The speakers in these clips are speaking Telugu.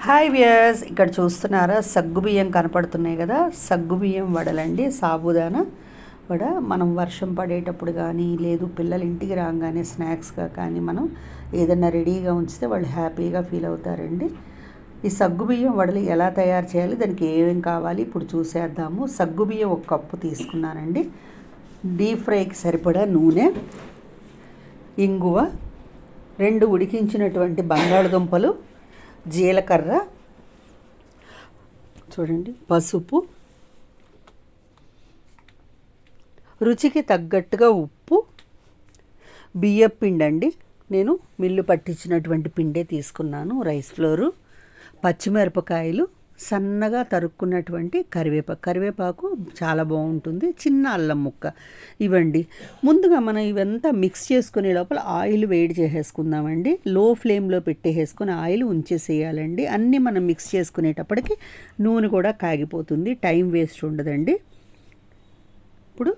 హాయ్ వ్యూయర్స్ ఇక్కడ చూస్తున్నారా? సగ్గుబియ్యం కనపడుతున్నాయి కదా? సగ్గుబియ్యం వడలండి సాబుదానా వడ. మనం వర్షం పడేటప్పుడు కానీ లేదు పిల్లలు ఇంటికి రాగానే స్నాక్స్గా కానీ మనం ఏదైనా రెడీగా ఉంచితే వాళ్ళు హ్యాపీగా ఫీల్ అవుతారండి. ఈ సగ్గుబియ్యం వడలు ఎలా తయారు చేయాలి? దానికి ఏమేమి కావాలి? ఇప్పుడు చూసేద్దాము. సగ్గుబియ్యం ఒక కప్పు తీసుకున్నానండి. డీప్ ఫ్రైకి సరిపడా నూనె ఇంగువ రెండు ఉడికించినటువంటి బంగాళదుంపలు జీలకర్ర చూడండి. పసుపు రుచికి తగ్గట్టుగా ఉప్పు బియ్యం పిండి అండి నేను మిల్లు పట్టించినటువంటి పిండే తీసుకున్నాను రైస్ ఫ్లోరు పచ్చిమిరపకాయలు సన్నగా తరుక్కున్నటువంటి కరివేపాకు కరివేపాకు చాలా బాగుంటుంది. చిన్న అల్లం ముక్క ఇవ్వండి. ముందుగా మనం ఇవంతా మిక్స్ చేసుకునే లోపల ఆయిల్ వేడి చేసేసుకుందామండి. లో ఫ్లేమ్లో పెట్టేసుకుని ఆయిల్ ఉంచేసేయాలండి. అన్నీ మనం మిక్స్ చేసుకునేటప్పటికి నూనె కూడా కాగిపోతుంది. టైం వేస్ట్ ఉండదండి. ఇప్పుడు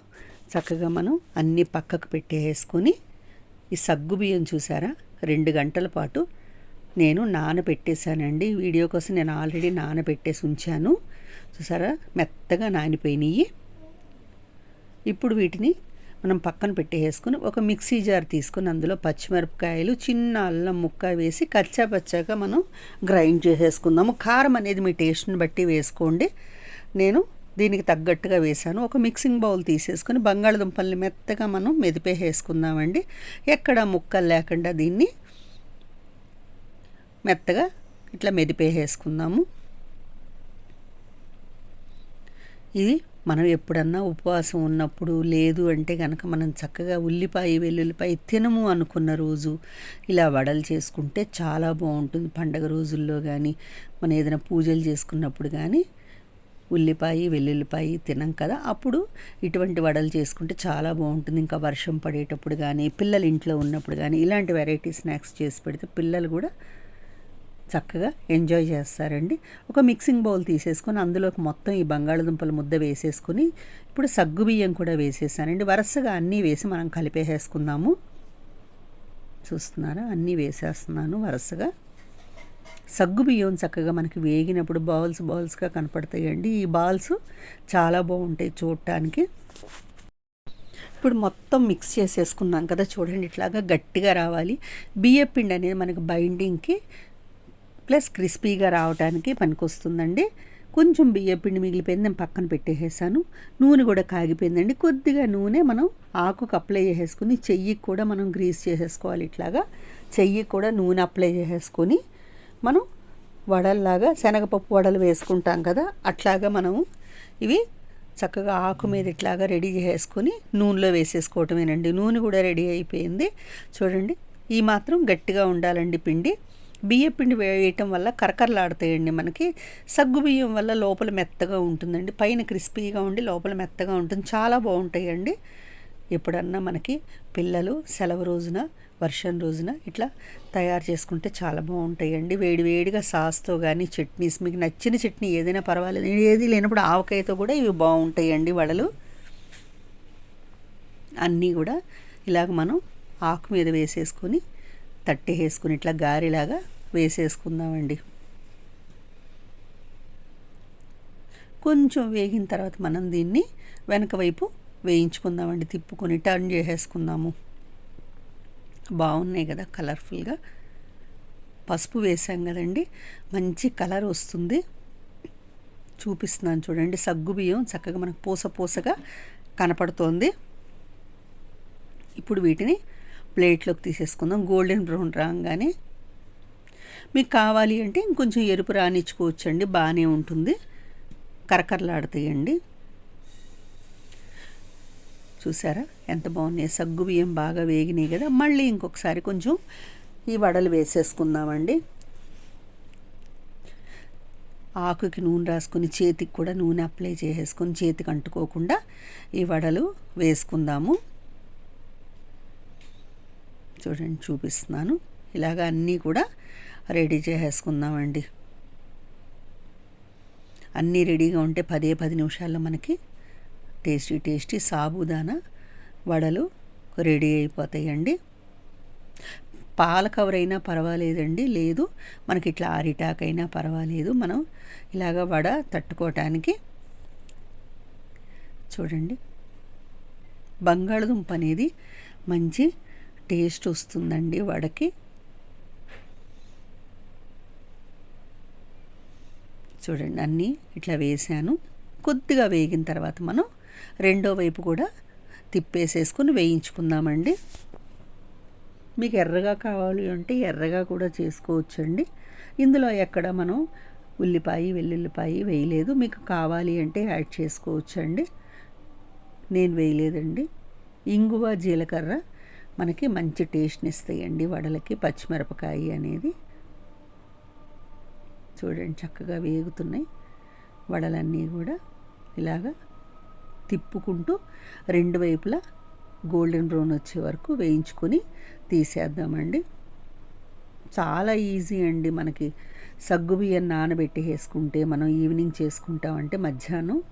చక్కగా మనం అన్నీ పక్కకు పెట్టేసుకొని ఈ సగ్గు బియ్యం చూసారా? రెండు గంటల పాటు నేను నానబెట్టేశానండి. వీడియో కోసం నేను ఆల్రెడీ నానబెట్టేసి ఉంచాను. చూసారా? మెత్తగా నానిపోయినాయి. ఇప్పుడు వీటిని మనం పక్కన పెట్టేసుకుని ఒక మిక్సీ జార్ తీసుకొని అందులో పచ్చిమిరపకాయలు చిన్న అల్లం ముక్క వేసి కచ్చా పచ్చాగా మనం గ్రైండ్ చేసేసుకుందాము. కారం అనేది మీ టేస్ట్ని బట్టి వేసుకోండి. నేను దీనికి తగ్గట్టుగా వేసాను ఒక మిక్సింగ్ బౌల్ తీసేసుకొని బంగాళదుంపల్ని మెత్తగా మనం మెదిపేసేసుకుందామండి. ఎక్కడ ముక్కలు లేకుండా దీన్ని మెత్తగా ఇట్లా మెదిపేసేసుకుందాము. ఇది మనం ఎప్పుడన్నా ఉపవాసం ఉన్నప్పుడు లేదు అంటే కనుక మనం చక్కగా ఉల్లిపాయ వెల్లుల్లిపాయ తినము అనుకున్న రోజు ఇలా వడలు చేసుకుంటే చాలా బాగుంటుంది. పండగ రోజుల్లో కానీ మనం ఏదైనా పూజలు చేసుకున్నప్పుడు కానీ ఉల్లిపాయ వెల్లుల్లిపాయ తినం కదా. అప్పుడు ఇటువంటి వడలు చేసుకుంటే చాలా బాగుంటుంది. ఇంకా వర్షం పడేటప్పుడు కానీ పిల్లలు ఇంట్లో ఉన్నప్పుడు కానీ ఇలాంటి వెరైటీ స్నాక్స్ చేసి పెడితే పిల్లలు కూడా చక్కగా ఎంజాయ్ చేస్తారండి. ఒక మిక్సింగ్ బౌల్ తీసేసుకొని అందులోకి మొత్తం ఈ బంగాళదుంపల ముద్ద వేసేసుకొని ఇప్పుడు సగ్గుబియ్యం కూడా వేసేసానండి. వరుసగా అన్నీ వేసి మనం కలిపేసేసుకుందాము. చూస్తున్నారా? అన్నీ వేసేస్తున్నాను వరుసగా. సగ్గుబియ్యం చక్కగా మనకి వేగినప్పుడు బౌల్స్ బౌల్స్గా కనపడతాయండి. ఈ బాల్స్ చాలా బాగుంటాయి చూడటానికి. ఇప్పుడు మొత్తం మిక్స్ చేసేసుకున్నాం కదా చూడండి. ఇట్లాగా గట్టిగా రావాలి. బియ్య పిండి అనేది మనకి బైండింగ్కి ప్లస్ క్రిస్పీగా రావడానికి పనికొస్తుందండి. కొంచెం బియ్య పిండి మిగిలిపోయింది నేను పక్కన పెట్టేసాను నూనె కూడా కాగిపోయిందండి. కొద్దిగా నూనె మనం ఆకుకు అప్లై చేసేసుకుని చెయ్యికి కూడా మనం గ్రీస్ చేసేసుకోవాలి ఇట్లాగా. చెయ్యికి కూడా నూనె అప్లై చేసేసుకొని మనం వడల్లాగా శనగపప్పు వడలు వేసుకుంటాం కదా అట్లాగా మనము ఇవి చక్కగా ఆకు మీద ఇట్లాగా రెడీ చేసుకొని నూనెలో వేసేసుకోవటమేనండి. నూనె కూడా రెడీ అయిపోయింది. చూడండి ఈ మాత్రం గట్టిగా ఉండాలండి పిండి. బియ్యపిండి వేయటం వల్ల కరకరలాడతాయండి మనకి. సగ్గు బియ్యం వల్ల లోపల మెత్తగా ఉంటుందండి. పైన క్రిస్పీగా ఉండి లోపల మెత్తగా ఉంటుంది. చాలా బాగుంటాయండి. ఎప్పుడన్నా మనకి పిల్లలు సెలవు రోజున వర్షం రోజున ఇట్లా తయారు చేసుకుంటే చాలా బాగుంటాయండి. వేడి వేడిగా సాస్తో కానీ చట్నీస్ మీకు నచ్చిన చట్నీ ఏదైనా పర్వాలేదు. ఏది లేనప్పుడు ఆవకాయతో కూడా ఇవి బాగుంటాయండి వడలు. అన్నీ కూడా ఇలాగ మనం ఆకు మీద వేసేసుకొని తట్టి వేసుకుని ఇట్లా గారెలాగా వేసేసుకుందామండి. కొంచెం వేగిన తర్వాత మనం దీన్ని వెనక వైపు వేయించుకుందామండి. తిప్పుకొని టర్న్ చేసేసుకుందాము. బాగున్నాయి కదా కలర్ఫుల్గా. పసుపు వేసాం కదండి. మంచి కలర్ వస్తుంది. చూపిస్తున్నాను చూడండి. సగ్గు బియ్యం చక్కగా మనకు పూస పూసగా కనపడుతోంది. ఇప్పుడు వీటిని ప్లేట్లోకి తీసేసుకుందాం. గోల్డెన్ బ్రౌన్ రాగానే మీకు కావాలి అంటే ఇంకొంచెం ఎరుపు రానిచ్చుకోవచ్చండి బాగానే ఉంటుంది. కరకరలాడుతాయండి. చూసారా? ఎంత బాగున్నాయి. సగ్గు బియ్యం బాగా వేగినాయి కదా. మళ్ళీ ఇంకొకసారి కొంచెం ఈ వడలు వేసేసుకుందామండి. ఆకుకి నూనె రాసుకొని చేతికి కూడా నూనె అప్లై చేసేసుకొని చేతికి అంటుకోకుండా ఈ వడలు వేసుకుందాము. చూడండి చూపిస్తున్నాను. ఇలాగ అన్నీ కూడా రెడీ చేసేసుకుందామండి. అన్నీ రెడీగా ఉంటే పదే పది నిమిషాల్లో మనకి టేస్టీ టేస్టీ సాబుదానా వడలు రెడీ అయిపోతాయండి. పాల కవర్ అయినా పర్వాలేదండి లేదు. మనకి ఇట్లా అరిటాక్ అయినా పర్వాలేదు. మనం ఇలాగ వడ తట్టుకోవటానికి చూడండి. బంగాళదుంప అనేది మంచి టేస్ట్ వస్తుందండి వడకి. చూడండి అన్నీ ఇట్లా వేసాను. కొద్దిగా వేగిన తర్వాత మనం రెండో వైపు కూడా తిప్పేసేసుకొని వేయించుకుందామండి. మీకు ఎర్రగా కావాలి అంటే ఎర్రగా కూడా చేసుకోవచ్చండి. ఇందులో ఎక్కడ మనం ఉల్లిపాయ వెల్లుల్లిపాయ వేయలేదు. మీకు కావాలి అంటే యాడ్ చేసుకోవచ్చండి. నేను వేయలేదండి. ఇంగువ జీలకర్ర మనకి మంచి టేస్ట్ని ఇస్తాయండి వడలకి పచ్చిమిరపకాయ అనేది. చూడండి చక్కగా వేగుతున్నాయి. వడలన్నీ కూడా ఇలాగా తిప్పుకుంటూ రెండు వైపులా గోల్డెన్ బ్రౌన్ వచ్చే వరకు వేయించుకొని తీసేద్దామండి. చాలా ఈజీ అండి మనకి సగ్గుబియ్యం నానబెట్టి వేసుకుంటే మనం ఈవినింగ్ చేసుకుంటామంటే మధ్యాహ్నం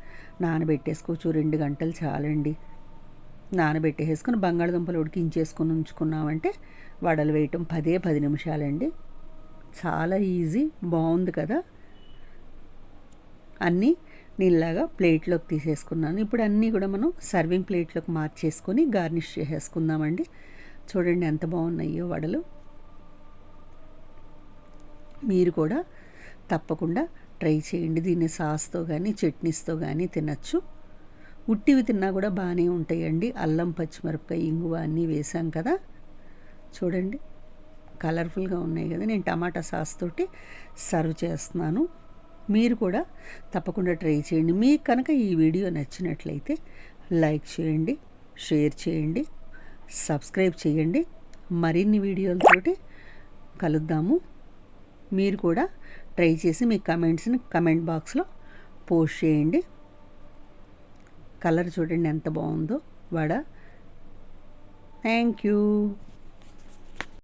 నానబెట్టేసుకోవచ్చు. రెండు గంటలు చాలండి. నానబెట్టేసుకొని బంగాళదుంపలు ఉడికించేసుకొని ఉంచుకున్నామంటే వడలు వేయటం పదే పది నిమిషాలండి. చాలా ఈజీ బాగుంది కదా. అన్నీ నీళ్ళగా ప్లేట్లోకి తీసేసుకున్నాను. ఇప్పుడు అన్నీ కూడా మనం సర్వింగ్ ప్లేట్లోకి మార్చేసుకొని గార్నిష్ చేసేసుకుందామండి. చూడండి ఎంత బాగున్నాయో వడలు. మీరు కూడా తప్పకుండా ట్రై చేయండి. దీన్ని సాస్తో కానీ చట్నీస్తో కానీ తినచ్చు. ఉట్టివి తిన్నా కూడా బాగానే ఉంటాయండి. అల్లం పచ్చిమిరపకాయ ఇంగువ అన్నీ వేసాం కదా. చూడండి కలర్ఫుల్గా ఉన్నాయి కదా. నేను టమాటా సాస్ తోటి సర్వ్ చేస్తున్నాను. మీరు కూడా తప్పకుండా ట్రై చేయండి. మీకు కనుక ఈ వీడియో నచ్చినట్లయితే లైక్ చేయండి షేర్ చేయండి సబ్స్క్రైబ్ చేయండి. మరిన్ని వీడియోలతోటి కలుద్దాము. మీరు కూడా ట్రై చేసి మీ కమెంట్స్ని కమెంట్ బాక్స్లో పోస్ట్ చేయండి. కలర్ చూడండి ఎంత బాగుందో. వడ. Thank you